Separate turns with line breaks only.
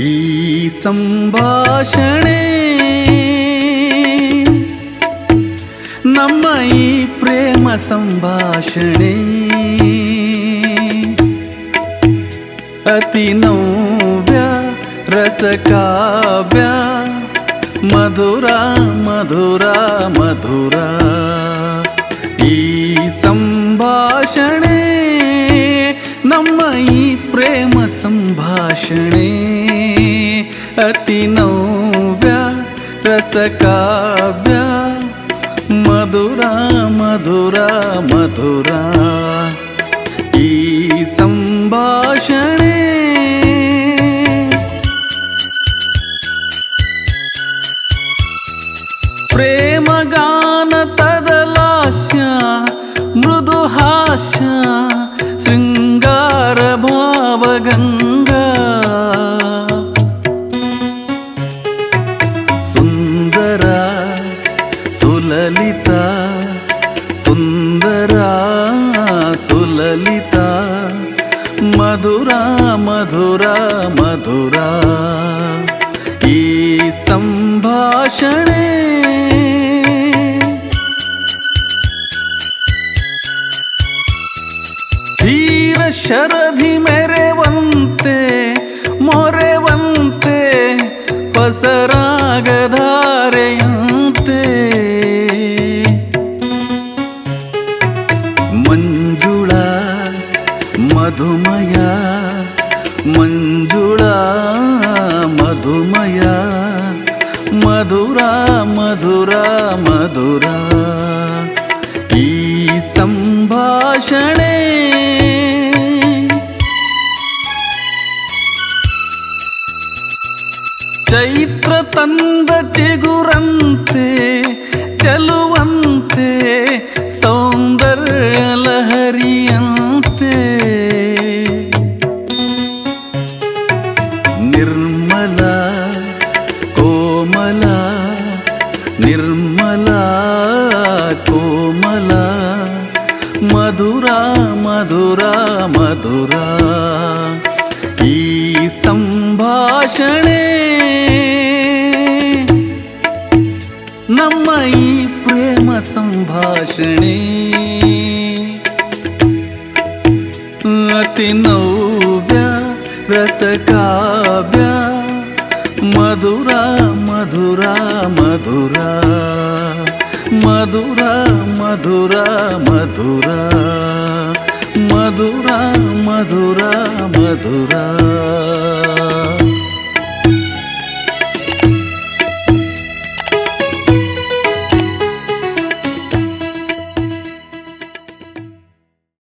ಈ ಸಂಭಾಷಣೆ ನಮ್ಮ ಈ ಪ್ರೇಮ ಸಂಭಾಷಣೆ ಅತಿ ನವ್ಯ ರಸಕಾವ್ಯ ಮಧುರ ಮಧುರ ಮಧುರ ಈ ಸಂಭಾಷಣೆ ನಮ್ಮ ಈ ಪ್ರೇಮ ಸಂಭಾಷಣೆ अतिनव्या रसकाव्या। मधुरा मधुरा मधुरा। ई सम्भाषणे प्रेमगा ಮಧುರ ಮಧುರ ಮಧುರ. ಈ ಸಂಭಾಷಣೆ ಧೀರ ಶರಭಿ ಮೆರೆವಂತೆ ಮೊರೆವಂತೆ ಪಸರಾಗಧಾರೆಯಂತೆ ಮಂಜುಳ ಮಧುಮಯ మంజుళ మధుమయ మధురా మధురా మధురా. ఈ సంభాషణే చైత్ర తంద ಚಿಗುರಂತೆ చలువంతే నిర్మల కోమల నిర్మల కోమల. మధురా మధురా మధురా. ఈ సంభాషణೆ ನಮ್ಮ ಈ ಪ್ರೇಮ ಸಂಭಾಷಣೆ ಅತಿ ನೋ రసకావ్య మధురా మధురా మధురా మధురా మధురా మధురా మధురా మధురా మధురా